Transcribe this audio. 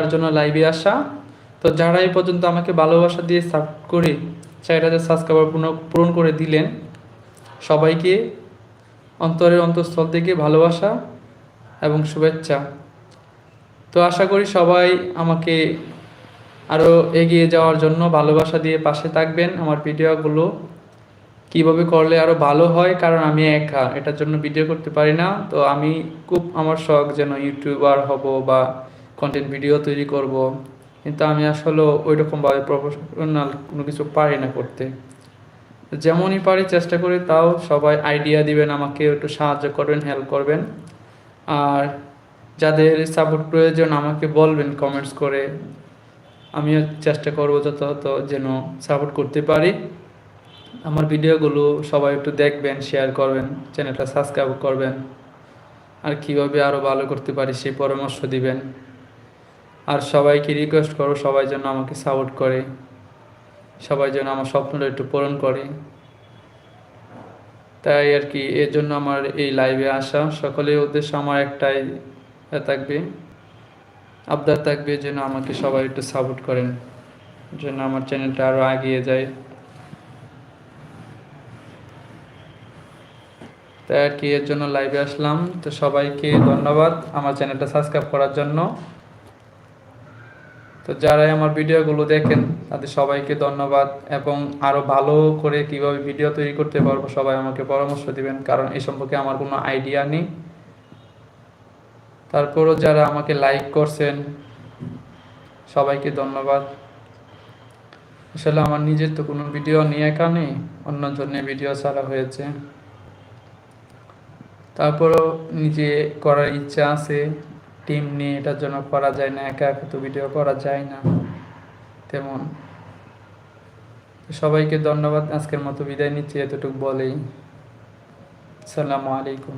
তার জন্য লাইভে আসা। তো যারা এই পর্যন্ত আমাকে ভালোবাসা দিয়ে সাপোর্ট করে চাইটাতে সাবস্ক্রাইবার পূরণ করে দিলেন, সবাইকে অন্তরের অন্তঃস্থল থেকে ভালোবাসা এবং শুভেচ্ছা। তো আশা করি সবাই আমাকে আরও এগিয়ে যাওয়ার জন্য ভালোবাসা দিয়ে পাশে থাকবেন আমার ভিডিওগুলো। কীভাবে করলে আরও ভালো হয়, কারণ আমি একা, এটার জন্য ভিডিও করতে পারি না। তো আমি খুব আমার শখ যেন ইউটিউবার হব বা কন্টেন্ট ভিডিও তৈরি করব। কিন্তু আমি আসলে ওই রকমভাবে প্রফেশনাল কোনো কিছু পারি না করতে। যেমনই পারি চেষ্টা করি, তাও সবাই আইডিয়া দিবেন, আমাকে একটু সাহায্য করবেন হেল্প করবেন। আর যাদের সাপোর্ট প্রয়োজন, আমাকে বলবেন কমেন্টস করে। আমিও চেষ্টা করব যথাযথ যেন সাপোর্ট করতে পারি। আমার ভিডিওগুলো সবাই একটু দেখবেন শেয়ার করবেন চ্যানেলটা সাবস্ক্রাইব করবেন। আর কীভাবে আরও ভালো করতে পারি, সেই পরামর্শ দিবেন। আর সবাইকে রিকোয়েস্ট করো, সবাই যেন আমাকে সাপোর্ট করে, সবাই যেন আমার স্বপ্নটা একটু পূরণ করে। তাই আর কি এর জন্য আমার এই লাইভে আসা, সকলের উদ্দেশ্য আমার একটাই থাকবে, আবদার থাকবে যেন আমাকে সবাই একটু সাপোর্ট করেন, যেন আমার চ্যানেলটা আরও এগিয়ে যায়। তাই আর কি, এর জন্য লাইভে আসলাম। তো সবাইকে ধন্যবাদ আমার চ্যানেলটা সাবস্ক্রাইব করার জন্য। তো যারাই আমার ভিডিওগুলো দেখেন, তাদের সবাইকে ধন্যবাদ এবং আরও ভালো করে কীভাবে ভিডিও তৈরি করতে পারব সবাই আমাকে পরামর্শ দিবেন, কারণ এই সম্পর্কে আমার কোনো আইডিয়া নেই। তারপরও যারা আমাকে লাইক করছেন, সবাইকে ধন্যবাদ। আসলে আমার নিজের তো কোনো ভিডিও নিয়ে একা নেই অন্য জন্য ভিডিও ছাড়া হয়েছে। তারপরও নিজে করার ইচ্ছা আছে টিম নিয়ে এটার জন্য করা যায় না, একা একা তো ভিডিও করা যায় না। তেমন। সবাইকে ধন্যবাদ, আজকের মতো বিদায় নিচ্ছি, এতটুকু বলেই। সালামু আলাইকুম।